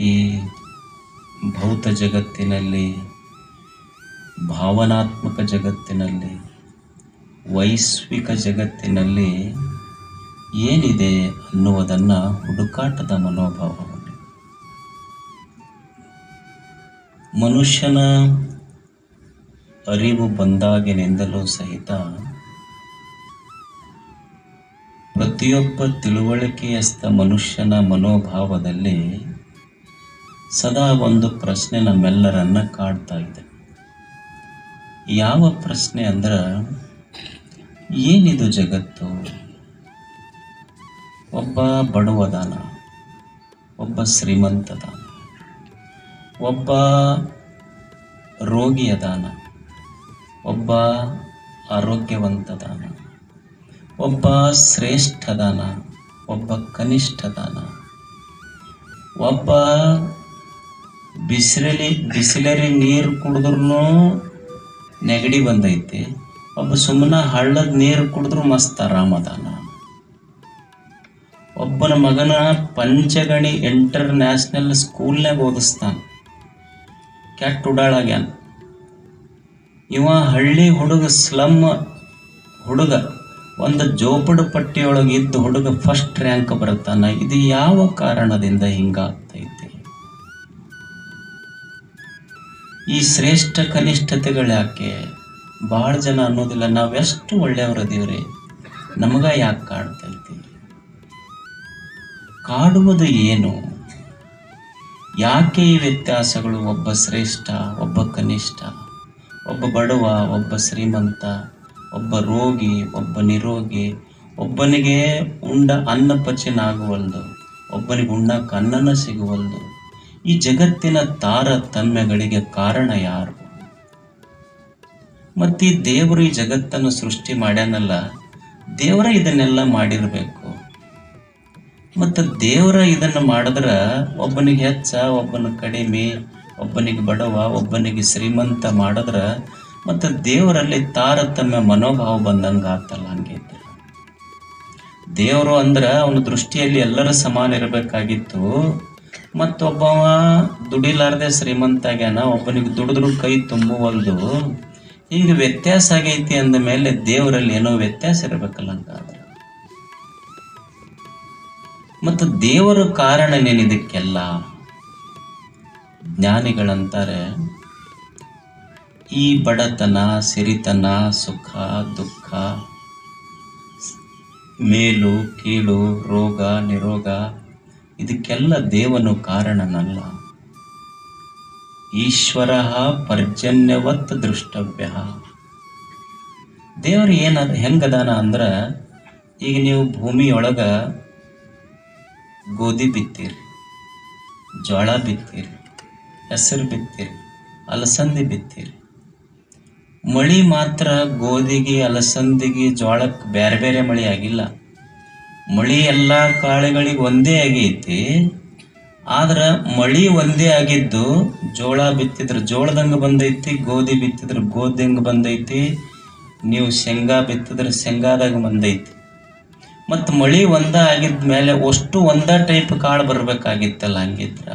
ಈ ಭೌತ ಜಗತ್ತಿನಲ್ಲಿ, ಭಾವನಾತ್ಮಕ ಜಗತ್ತಿನಲ್ಲಿ, ವೈಶ್ವಿಕ ಜಗತ್ತಿನಲ್ಲಿ ಏನಿದೆ ಅನ್ನುವುದನ್ನು ಹುಡುಕಾಟದ ಮನೋಭಾವ ಮನುಷ್ಯನ ಅರಿವು ಬಂದಾಗಿನಿಂದಲೂ ಸಹಿತ ಪ್ರತಿಯೊಬ್ಬ ತಿಳುವಳಿಕೆಯಸ್ಥ ಮನುಷ್ಯನ ಮನೋಭಾವದಲ್ಲಿ ಸದಾ ಒಂದು ಪ್ರಶ್ನೆ ನಮ್ಮೆಲ್ಲರನ್ನ ಕಾಡ್ತಾ ಇದೆ. ಯಾವ ಪ್ರಶ್ನೆ ಅಂದ್ರೆ, ಏನಿದು ಜಗತ್ತು? ಒಬ್ಬ ಬಡವದಾನ, ಒಬ್ಬ ಶ್ರೀಮಂತದಾನ ಒಬ್ಬ ರೋಗಿಯದಾನ, ಒಬ್ಬ ಆರೋಗ್ಯವಂತದಾನ, ಒಬ್ಬ ಶ್ರೇಷ್ಠದಾನ, ಒಬ್ಬ ಕನಿಷ್ಠ ದಾನ ಒಬ್ಬ ಬಿಸಿಲಲ್ಲಿ, ಬಿಸಿಲರಿ ನೀರು ಕುಡಿದ್ರೂ ನೆಗಡಿ ಬಂದೈತಿ. ಒಬ್ಬ ಸುಮ್ಮನೆ ಹಳ್ಳದ ನೀರು ಕುಡಿದ್ರು ಮಸ್ತ್ ಆರಾಮದಾನ ಒಬ್ಬನ ಮಗನ ಪಂಚಗಣಿ ಇಂಟರ್ನ್ಯಾಷನಲ್ ಸ್ಕೂಲ್ನಾಗ ಓದಿಸ್ತಾನ. ಕೆಟ್ಟ ಉಡಾಳಾಗ್ಯಾನ ಇವ ಹಳ್ಳಿ ಹುಡುಗ ಸ್ಲಮ್ ಹುಡುಗ, ಒಂದು ಜೋಪಡ ಪಟ್ಟಿಯೊಳಗೆ ಇದ್ದು ಹುಡುಗ ಫಸ್ಟ್ ರ್ಯಾಂಕ್ ಬರುತ್ತಾನೆ. ಇದು ಯಾವ ಕಾರಣದಿಂದ ಹಿಂಗಾಗ್ತೈತೆ? ಈ ಶ್ರೇಷ್ಠ ಕನಿಷ್ಠತೆಗಳು ಯಾಕೆ? ಭಾಳ ಜನ ಅನ್ನೋದಿಲ್ಲ. ನಾವೆಷ್ಟು ಒಳ್ಳೆಯವರದೀವ್ರಿ ನಮಗ ಯಾಕೆ ಕಾಡ್ತೈತಿ ಕಾಡುವುದು ಏನು? ಯಾಕೆ ಈ ವ್ಯತ್ಯಾಸಗಳು? ಒಬ್ಬ ಶ್ರೇಷ್ಠ, ಒಬ್ಬ ಕನಿಷ್ಠ, ಒಬ್ಬ ಬಡವ, ಒಬ್ಬ ಶ್ರೀಮಂತ, ಒಬ್ಬ ರೋಗಿ, ಒಬ್ಬ ನಿರೋಗಿ, ಒಬ್ಬನಿಗೆ ಉಂಡ ಅನ್ನ ಪಚನ ಆಗುವಲ್ದು ಒಬ್ಬನಿಗೆ ಉಣ್ಣಕ್ಕೆ ಅನ್ನನ ಸಿಗುವಲ್ದು. ಈ ಜಗತ್ತಿನ ತಾರತಮ್ಯಗಳಿಗೆ ಕಾರಣ ಯಾರು? ಮತ್ತು ಈ ದೇವರು ಈ ಜಗತ್ತನ್ನು ಸೃಷ್ಟಿ ಮಾಡ್ಯಾನಲ್ಲ, ದೇವರ ಇದನ್ನೆಲ್ಲ ಮಾಡಿರಬೇಕು. ಮತ್ತು ದೇವರ ಇದನ್ನು ಮಾಡಿದ್ರೆ ಒಬ್ಬನಿಗೆ ಹೆಚ್ಚ, ಒಬ್ಬನ ಕಡಿಮೆ, ಒಬ್ಬನಿಗೆ ಬಡವ, ಒಬ್ಬನಿಗೆ ಶ್ರೀಮಂತ ಮಾಡಿದ್ರೆ ಮತ್ತು ದೇವರಲ್ಲಿ ತಾರತಮ್ಯ ಮನೋಭಾವ ಬಂದಂಗೆ ಆತಲ್ಲ ಹಂಗೆ ದೇವರು ಅಂದ್ರೆ ಅವನ ದೃಷ್ಟಿಯಲ್ಲಿ ಎಲ್ಲರೂ ಸಮಾನ ಇರಬೇಕಾಗಿತ್ತು. ಮತ್ತೊಬ್ಬವ ದುಡಿಲಾರ್ದೆ ಶ್ರೀಮಂತ ಆಗ್ಯಾನ, ಒಬ್ಬನಿಗೆ ದುಡಿದ್ರು ಕೈ ತುಂಬುವಲ್ದು ಈಗ ವ್ಯತ್ಯಾಸ ಆಗೈತಿ ಅಂದ ಮೇಲೆ ದೇವರಲ್ಲಿ ಏನೋ ವ್ಯತ್ಯಾಸ ಇರಬೇಕಲ್ಲ ಅಂತ ಮತ್ತು ದೇವರ ಕಾರಣನೇನು ಇದಕ್ಕೆಲ್ಲ? ಜ್ಞಾನಿಗಳಂತಾರೆ, ಈ ಬಡತನ, ಸಿರಿತನ, ಸುಖ, ದುಃಖ, ಮೇಲು, ಕೀಳು, ರೋಗ, ನಿರೋಗ ಇದಕ್ಕೆಲ್ಲ ದೇವನು ಕಾರಣನಲ್ಲ. ಈಶ್ವರ ಪರ್ಜನ್ಯವತ್ ದೃಷ್ಟವ್ಯ. ದೇವರು ಏನದ ಹೆಂಗದಾನ ಅಂದ್ರೆ, ಈಗ ನೀವು ಭೂಮಿಯೊಳಗ ಗೋಧಿ ಬಿತ್ತೀರಿ ಜೋಳ ಬಿತ್ತೀರಿ, ಹೆಸರು ಬಿತ್ತೀರಿ, ಅಲಸಂದಿ ಬಿತ್ತೀರಿ. ಮಳಿ ಮಾತ್ರ ಗೋಧಿಗೆ, ಅಲಸಂದಿಗೆ ಜೋಳಕ್ಕೆ ಬೇರೆ ಬೇರೆ ಮಳಿ ಆಗಿಲ್ಲ. ಮಳಿ ಎಲ್ಲ ಕಾಳುಗಳಿಗೆ ಒಂದೇ ಆಗೈತಿ, ಆದ್ರೆ ಮಳಿ ಒಂದೇ ಆಗಿದ್ದು ಜೋಳ ಬಿತ್ತಿದ್ರೆ ಜೋಳದಂಗೆ ಬಂದೈತಿ, ಗೋಧಿ ಬಿತ್ತಿದ್ರೆ ಗೋಧಿಂಗೆ ಬಂದೈತಿ, ನೀವು ಶೇಂಗಾ ಬಿತ್ತಿದ್ರೆ ಶೇಂಗಾದಾಗ ಬಂದೈತಿ. ಮತ್ತು ಮಳಿ ಒಂದ ಆಗಿದ ಮೇಲೆ ಅಷ್ಟು ಒಂದ ಟೈಪ್ ಕಾಳು ಬರಬೇಕಾಗಿತ್ತಲ್ಲ ಹಂಗಿದ್ರ.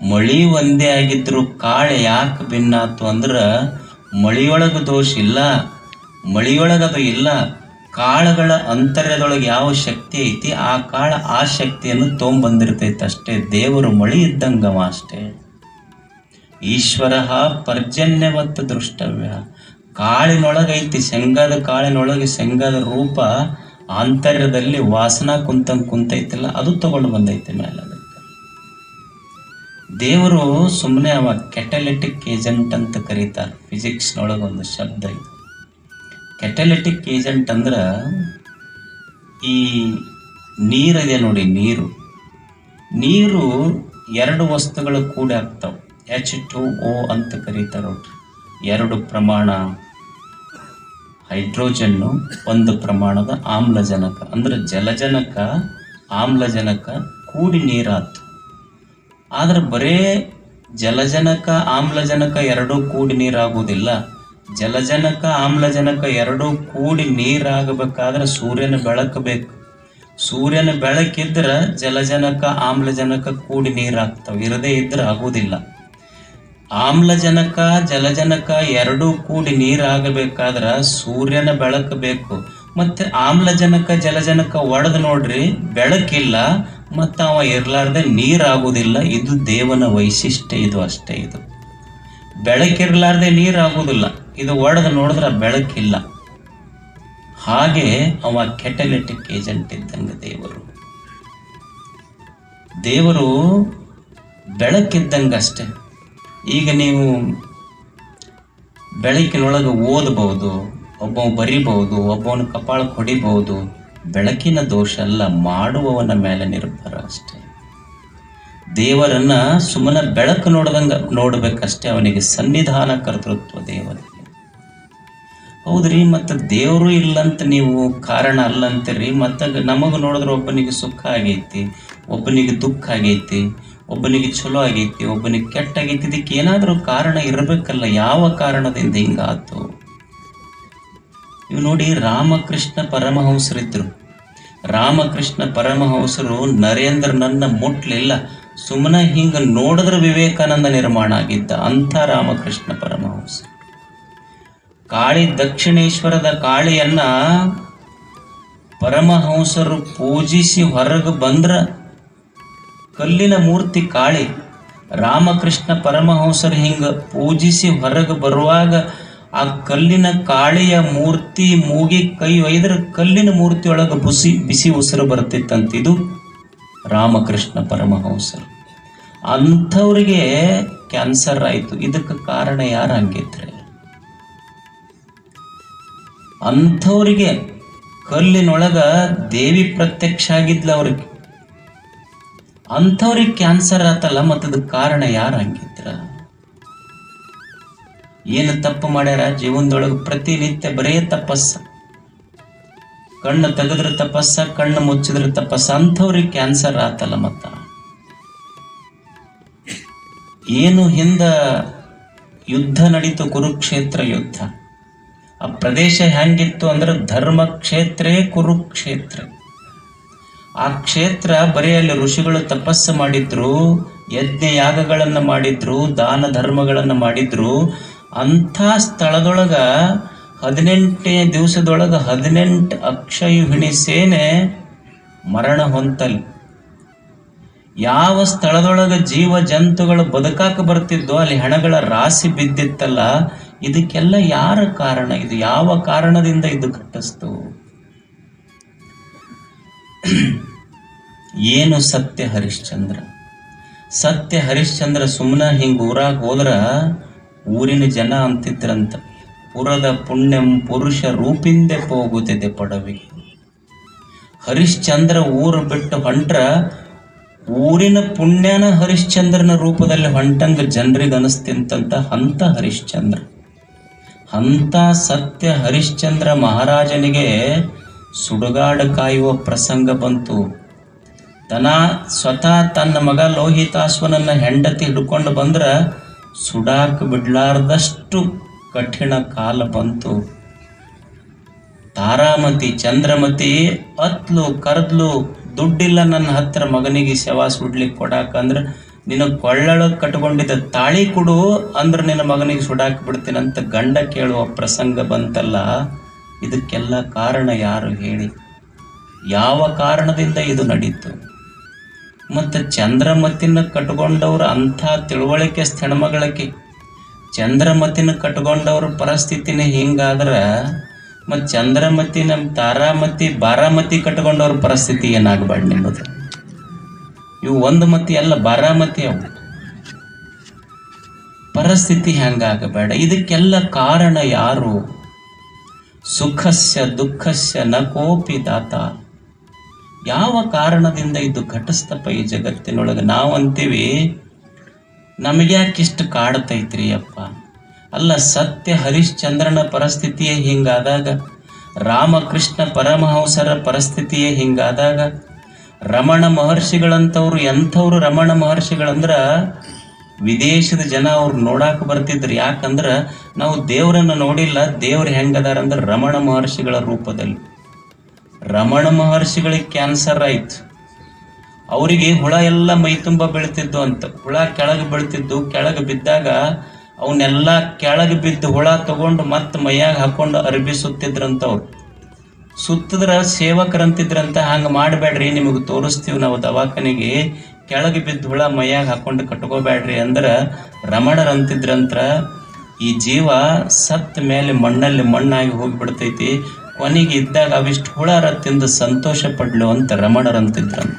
ಮಳಿ ಒಂದೇ ಆಗಿದ್ರು ಕಾಳು ಯಾಕೆ ಭಿನ್ನಾತು ಅಂದ್ರೆ ಮಳಿಯೊಳಗೆ ದೋಷ ಇಲ್ಲ, ಮಳಿಯೊಳಗೆ ಅದು ಇಲ್ಲ. ಕಾಳುಗಳ ಅಂತರ್ಯದೊಳಗೆ ಯಾವ ಶಕ್ತಿ ಐತಿ, ಆ ಕಾಳ ಆ ಶಕ್ತಿಯನ್ನು ತೊಗೊಂಬಂದಿರ್ತೈತೆ ಅಷ್ಟೇ. ದೇವರು ಮಳಿ ಇದ್ದಂಗವ ಅಷ್ಟೇ. ಈಶ್ವರ ಪರ್ಜನ್ಯವತ್ತ ದೃಷ್ಟವ್ಯ. ಕಾಳಿನೊಳಗೈತಿ, ಶಂಗದ ಕಾಳಿನೊಳಗೆ ಶಂಗದ ರೂಪ ಆಂತರ್ಯದಲ್ಲಿ ವಾಸನ ಕುಂತಂಗೆ ಕುಂತೈತಿಲ್ಲ, ಅದು ತಗೊಂಡು ಬಂದೈತಿ ಮೇಲೆ ಅದಕ್ಕೆ ದೇವರು ಸುಮ್ಮನೆ ಅವ ಕೆಟಲೆಟಿಕ್ ಏಜೆಂಟ್ ಅಂತ ಕರೀತಾರೆ. ಫಿಸಿಕ್ಸ್ನೊಳಗೆ ಒಂದು ಶಬ್ದ ಇದೆ ಕೆಟಲಿಟಿಕ್ ಏಜೆಂಟ್ ಅಂದ್ರೆ ಈ ನೀರಿದೆ ನೋಡಿ, ನೀರು. ನೀರು ಎರಡು ವಸ್ತುಗಳು ಕೂಡ ಆಗ್ತಾವೆ. ಎಚ್ ಟು ಓ ಅಂತ ಕರೀತಾರೆ ಎರಡು ಪ್ರಮಾಣ ಹೈಡ್ರೋಜನ್ನು, ಒಂದು ಪ್ರಮಾಣದ ಆಮ್ಲಜನಕ. ಅಂದ್ರೆ ಜಲಜನಕ, ಆಮ್ಲಜನಕ ಕೂಡಿ ನೀರಾತು. ಆದ್ರೆ ಬರೇ ಜಲಜನಕ, ಆಮ್ಲಜನಕ ಎರಡೂ ಕೂಡಿ ನೀರಾಗುವುದಿಲ್ಲ ಜಲಜನಕ, ಆಮ್ಲಜನಕ ಎರಡೂ ಕೂಡಿ ನೀರಾಗಬೇಕಾದ್ರೆ ಸೂರ್ಯನ ಬೆಳಕು ಬೇಕು. ಸೂರ್ಯನ ಬೆಳಕಿದ್ರೆ ಜಲಜನಕ, ಆಮ್ಲಜನಕ ಕೂಡಿ ನೀರಾಗ್ತವೆ. ಇರದೇ ಇದ್ರೆ ಆಗುವುದಿಲ್ಲ ಆಮ್ಲಜನಕ, ಜಲಜನಕ ಎರಡೂ ಕೂಡಿ ನೀರಾಗಬೇಕಾದ್ರೆ ಸೂರ್ಯನ ಬೆಳಕು ಬೇಕು. ಮತ್ತೆ ಆಮ್ಲಜನಕ, ಜಲಜನಕ ಒಡೆದು ನೋಡ್ರಿ, ಬೆಳಕಿಲ್ಲ, ಮತ್ತು ಅವ ಇರ್ಲಾರ್ದೆ ನೀರಾಗುವುದಿಲ್ಲ ಇದು ದೇವನ ವೈಶಿಷ್ಟ್ಯ ಇದು ಅಷ್ಟೇ ಇದು. ಬೆಳಕಿರ್ಲಾರ್ದೆ ನೀರಾಗುವುದಿಲ್ಲ ಇದು ಒಡೆದು ನೋಡಿದ್ರೆ ಬೆಳಕಿಲ್ಲ. ಹಾಗೆ ಅವ ಕೆಟಲೆಟಿಕ್ ಏಜೆಂಟ್ ಇದ್ದಂಗೆ ದೇವರು. ದೇವರು ಬೆಳಕಿದ್ದಂಗೆ ಅಷ್ಟೇ ಈಗ ನೀವು ಬೆಳಕಿನೊಳಗೆ ಓದಬಹುದು ಒಬ್ಬ ಬರಿಬಹುದು ಒಬ್ಬವನ ಕಪಾಳ ಕೊಡಿಬಹುದು, ಬೆಳಕಿನ ದೋಷ ಅಲ್ಲ, ಮಾಡುವವನ ಮೇಲೆ ನಿರ್ಭರ ಅಷ್ಟೇ. ದೇವರನ್ನ ಸುಮ್ಮನೆ ಬೆಳಕು ನೋಡ್ದಂಗ ನೋಡ್ಬೇಕಷ್ಟೇ, ಅವನಿಗೆ ಸನ್ನಿಧಾನ ಕರ್ತೃತ್ವ ದೇವರಿಗೆ ಹೌದ್ರಿ, ಮತ್ತು ದೇವರು ಇಲ್ಲಂತ ನೀವು ಕಾರಣ ಅಲ್ಲಂತೀರಿ ಮತ್ತು ನಮಗೆ ನೋಡಿದ್ರೆ ಒಬ್ಬನಿಗೆ ಸುಖ ಆಗೈತಿ, ಒಬ್ಬನಿಗೆ ದುಃಖ ಆಗೈತಿ, ಒಬ್ಬನಿಗೆ ಚಲೋ ಆಗೈತಿ, ಒಬ್ಬನಿಗೆ ಕೆಟ್ಟ ಆಗೈತಿ, ಇದಕ್ಕೆ ಏನಾದರೂ ಕಾರಣ ಇರಬೇಕಲ್ಲ, ಯಾವ ಕಾರಣದಿಂದ ಹಿಂಗಾತು? ಇವು ನೋಡಿ ರಾಮಕೃಷ್ಣ ಪರಮಹಂಸರಿದ್ರು. ರಾಮಕೃಷ್ಣ ಪರಮಹಂಸರು ನರೇಂದ್ರನನ್ನ ಮುಟ್ಲಿಲ್ಲ ಸುಮ್ಮನೆ ಹಿಂಗ ನೋಡಿದ್ರೆ ವಿವೇಕಾನಂದ ನಿರ್ಮಾಣ ಆಗಿದ್ದ ಅಂಥ ರಾಮಕೃಷ್ಣ ಪರಮಹಂಸ ಕಾಳಿ ದಕ್ಷಿಣೇಶ್ವರದ ಕಾಳಿಯನ್ನ ಪರಮಹಂಸರು ಪೂಜಿಸಿ ಹೊರಗೆ ಬಂದ್ರ ಕಲ್ಲಿನ ಮೂರ್ತಿ ಕಾಳಿ. ರಾಮಕೃಷ್ಣ ಪರಮಹಂಸರು ಹಿಂಗ ಪೂಜಿಸಿ ಹೊರಗೆ ಬರುವಾಗ ಆ ಕಲ್ಲಿನ ಕಾಳಿಯ ಮೂರ್ತಿ ಮೂಗಿ ಕೈ ಒಯ್ದ್ರೆ ಕಲ್ಲಿನ ಮೂರ್ತಿಯೊಳಗೆ ಬುಸಿ, ಬಿಸಿ ಉಸಿರು ಬರ್ತಿತ್ತಂತ ಇದು ರಾಮಕೃಷ್ಣ ಪರಮಹಂಸರು. ಅಂಥವ್ರಿಗೆ ಕ್ಯಾನ್ಸರ್ ಆಯಿತು. ಇದಕ್ಕೆ ಕಾರಣ ಯಾರು ಹಂಗಿದ್ರೆ? ಅಂಥವ್ರಿಗೆ ಕಲ್ಲಿನೊಳಗ ದೇವಿ ಪ್ರತ್ಯಕ್ಷ ಆಗಿದ್ಲ ಅವ್ರಿಗೆ. ಅಂಥವ್ರಿಗೆ ಕ್ಯಾನ್ಸರ್ ಆತಲ್ಲ ಮತ್ತದು ಕಾರಣ ಯಾರು ಹಂಗಿದ್ರ? ಏನು ತಪ್ಪು ಮಾಡ್ಯಾರ? ಜೀವನದೊಳಗೆ ಪ್ರತಿನಿತ್ಯ ಬರೇ ತಪಸ್ಸ. ಕಣ್ಣು ತೆಗೆದ್ರ ತಪಸ್ಸ, ಕಣ್ಣು ಮುಚ್ಚಿದ್ರ ತಪಸ್ಸ, ಅಂಥವ್ರಿಗೆ ಕ್ಯಾನ್ಸರ್ ಆತಲ್ಲ ಮತ್ತ. ಏನು ಹಿಂದ ಯುದ್ಧ ನಡೀತು ಕುರುಕ್ಷೇತ್ರ ಯುದ್ಧ. ಆ ಪ್ರದೇಶ ಹೆಂಗಿತ್ತು ಅಂದ್ರೆ ಧರ್ಮ ಕ್ಷೇತ್ರೇ ಕುರುಕ್ಷೇತ್ರ. ಆ ಕ್ಷೇತ್ರ ಬರೀ ಅಲ್ಲಿ ಋಷಿಗಳು ತಪಸ್ಸು ಮಾಡಿದ್ರು, ಯಜ್ಞ ಯಾಗಗಳನ್ನು ಮಾಡಿದ್ರು, ದಾನ ಧರ್ಮಗಳನ್ನು ಮಾಡಿದ್ರು. ಅಂಥ ಸ್ಥಳದೊಳಗ ಹದಿನೆಂಟನೇ ದಿವಸದೊಳಗ ಹದಿನೆಂಟು ಅಕ್ಷಯುಹಿಣಿ ಸೇನೆ ಮರಣ ಹೊಂತಲ್ಲಿ ಯಾವ ಸ್ಥಳದೊಳಗ ಜೀವ ಜಂತುಗಳು ಬದುಕಾಕ ಬರ್ತಿದ್ದೋ ಅಲ್ಲಿ ಹೆಣಗಳ ರಾಶಿ ಬಿದ್ದಿತ್ತಲ್ಲ ಇದಕ್ಕೆಲ್ಲ ಯಾರ ಕಾರಣ? ಇದು ಯಾವ ಕಾರಣದಿಂದ ಇದು ಕಟ್ಟಿಸ್ತು ಏನು ಸತ್ಯ ಹರಿಶ್ಚಂದ್ರ? ಸತ್ಯ ಹರಿಶ್ಚಂದ್ರ ಸುಮ್ಮನೆ ಹಿಂಗೆ ಊರಾಗ ಹೋದ್ರ ಊರಿನ ಜನ ಅಂತಿದ್ರಂತ. ಪುರದ ಪುಣ್ಯಂ ಪುರುಷ ರೂಪಿಂದೆ ಹೋಗುತ್ತಿದೆ ಪಡವಿ. ಹರಿಶ್ಚಂದ್ರ ಊರು ಬಿಟ್ಟು ಹೊಂಟ್ರ ಊರಿನ ಪುಣ್ಯನ ಹರಿಶ್ಚಂದ್ರನ ರೂಪದಲ್ಲಿ ಹೊಂಟಂಗ ಜನರಿಗೆ ಅನಿಸ್ತಿಂತ ಹಂತ ಹರಿಶ್ಚಂದ್ರ. ಹಂತ ಸತ್ಯ ಹರಿಶ್ಚಂದ್ರ ಮಹಾರಾಜನಿಗೆ ಸುಡುಗಾಡು ಕಾಯುವ ಪ್ರಸಂಗ ಬಂತು. ತನ ಸ್ವತಃ ತನ್ನ ಮಗ ಲೋಹಿತಾಶ್ವನನ್ನ ಹೆಂಡತಿ ಹಿಡ್ಕೊಂಡು ಬಂದ್ರ ಸುಡಾಕ ಬಿಡ್ಲಾರ್ದಷ್ಟು ಕಠಿಣ ಕಾಲ ಬಂತು. ತಾರಾಮತಿ, ಚಂದ್ರಮತಿ, ಅತ್ಲು, ಕರ್ದ್ಲು, ದುಡ್ಡಿಲ್ಲ ನನ್ನ ಹತ್ರ ಮಗನಿಗೆ ಶವ ಸುಡ್ಲಿಕ್ಕೆ ಕೊಡಾಕ ಅಂದ್ರೆ ನಿನ್ನ ಕೊಳ್ಳೊಳಗೆ ಕಟ್ಕೊಂಡಿದ್ದ ತಾಳಿ ಕೊಡು ಅಂದ್ರೆ ನಿನ್ನ ಮಗನಿಗೆ ಸುಡಾಕ್ ಬಿಡ್ತೀನಂತ ಗಂಡ ಕೇಳುವ ಪ್ರಸಂಗ ಬಂತಲ್ಲ, ಇದಕ್ಕೆಲ್ಲ ಕಾರಣ ಯಾರು ಹೇಳಿ? ಯಾವ ಕಾರಣದಿಂದ ಇದು ನಡೀತು? ಮತ್ತು ಚಂದ್ರಮತಿನ ಕಟ್ಕೊಂಡವ್ರ ಅಂಥ ತಿಳುವಳಿಕೆ ಹೆಣ್ಮಗಳಕ್ಕೆ ಚಂದ್ರಮತಿನ ಕಟ್ಕೊಂಡವ್ರ ಪರಿಸ್ಥಿತಿನೇ ಹಿಂಗಾದ್ರೆ ಮತ್ತು ಚಂದ್ರಮತಿ ನಮ್ಮ ತಾರಾಮತಿ, ಬಾರಾಮತಿ ಕಟ್ಕೊಂಡವ್ರ ಪರಿಸ್ಥಿತಿ ಏನಾಗಬಾರ್ದು ನಿಮ್ಮದು? ಇವು ಒಂದು ಮತಿ ಅಲ್ಲ ಬರಾಮತಿ ಅವು. ಪರಿಸ್ಥಿತಿ ಹೆಂಗಾಗಬೇಡ ಇದಕ್ಕೆಲ್ಲ ಕಾರಣ ಯಾರು? ಸುಖಸ್ಯ ದುಃಖಸ್ಯ ನ ಕೋಪಿ ದಾತ. ಯಾವ ಕಾರಣದಿಂದ ಇದು ಘಟಸ್ತಪ್ಪ ಈ ಜಗತ್ತಿನೊಳಗೆ? ನಾವು ಅಂತೀವಿ ನಮಗ್ಯಾಕಿಷ್ಟು ಕಾಡ್ತೈತ್ರಿ ಅಪ್ಪ. ಅಲ್ಲ, ಸತ್ಯ ಹರಿಶ್ಚಂದ್ರನ ಪರಿಸ್ಥಿತಿಯೇ ಹಿಂಗಾದಾಗ, ರಾಮಕೃಷ್ಣ ಪರಮಹಂಸರ ಪರಿಸ್ಥಿತಿಯೇ ಹಿಂಗಾದಾಗ ರಮಣ ಮಹರ್ಷಿಗಳಂಥವ್ರು ಎಂಥವ್ರು ರಮಣ ಮಹರ್ಷಿಗಳಂದ್ರ ವಿದೇಶದ ಜನ ಅವ್ರು ನೋಡಾಕ ಬರ್ತಿದ್ರು. ಯಾಕಂದ್ರೆ ನಾವು ದೇವರನ್ನ ನೋಡಿಲ್ಲ. ದೇವ್ರು ಹೆಂಗದಾರ ಅಂದ್ರೆ ರಮಣ ಮಹರ್ಷಿಗಳ ರೂಪದಲ್ಲಿ. ರಮಣ ಮಹರ್ಷಿಗಳಿಗೆ ಕ್ಯಾನ್ಸರ್ ಆಯ್ತು. ಅವರಿಗೆ ಹುಳ ಎಲ್ಲ ಮೈ ತುಂಬ ಬೀಳ್ತಿದ್ದು ಅಂತ. ಹುಳ ಕೆಳಗೆ ಬೀಳ್ತಿದ್ದು. ಕೆಳಗೆ ಬಿದ್ದಾಗ ಅವನ್ನೆಲ್ಲ ಕೆಳಗೆ ಬಿದ್ದು ಹುಳ ತಗೊಂಡು ಮತ್ತೆ ಮೈಯಾಗ ಹಾಕೊಂಡು ಅರ್ಬಿ ಸುತ್ತಿದ್ರ ಸೇವಕರಂತಿದ್ರಂತ ಹಂಗೆ ಮಾಡಬೇಡ್ರಿ, ನಿಮಗೆ ತೋರಿಸ್ತೀವಿ ನಾವು ದವಾಖಾನೆಗೆ. ಕೆಳಗೆ ಬಿದ್ದ ಹುಳ ಮೈಯಾಗ ಹಾಕೊಂಡು ಕಟ್ಕೋಬೇಡ್ರಿ ಅಂದ್ರೆ ರಮಣರಂತಿದ್ರಂತ್ರ ಈ ಜೀವ ಸತ್ತ ಮೇಲೆ ಮಣ್ಣಲ್ಲಿ ಮಣ್ಣಾಗಿ ಹೋಗಿಬಿಡ್ತೈತಿ. ಕೊನೆಗೆ ಇದ್ದಾಗ ಅವಿಷ್ಟು ಹುಳಾರ ತಿಂದು ಸಂತೋಷ ಪಡ್ಲು ಅಂತ ರಮಣರಂತಿದ್ರಂತ.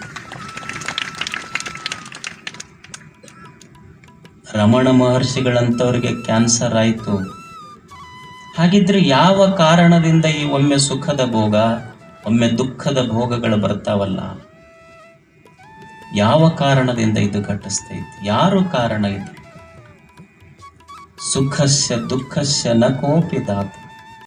ರಮಣ ಮಹರ್ಷಿಗಳಂಥವ್ರಿಗೆ ಕ್ಯಾನ್ಸರ್ ಆಯಿತು. ಹಾಗಿದ್ರೆ ಯಾವ ಕಾರಣದಿಂದ ಈ ಒಮ್ಮೆ ಸುಖದ ಭೋಗ, ಒಮ್ಮೆ ದುಃಖದ ಭೋಗಗಳು ಬರ್ತಾವಲ್ಲ? ಯಾವ ಕಾರಣದಿಂದ ಇದು ಘಟಿಸ್ತೈತಿ? ಯಾರು ಕಾರಣ ಇದು? ಸುಖಸ್ಯ ದುಃಖಸ್ಯ ನ ಕೋಪಿ ದಾತ.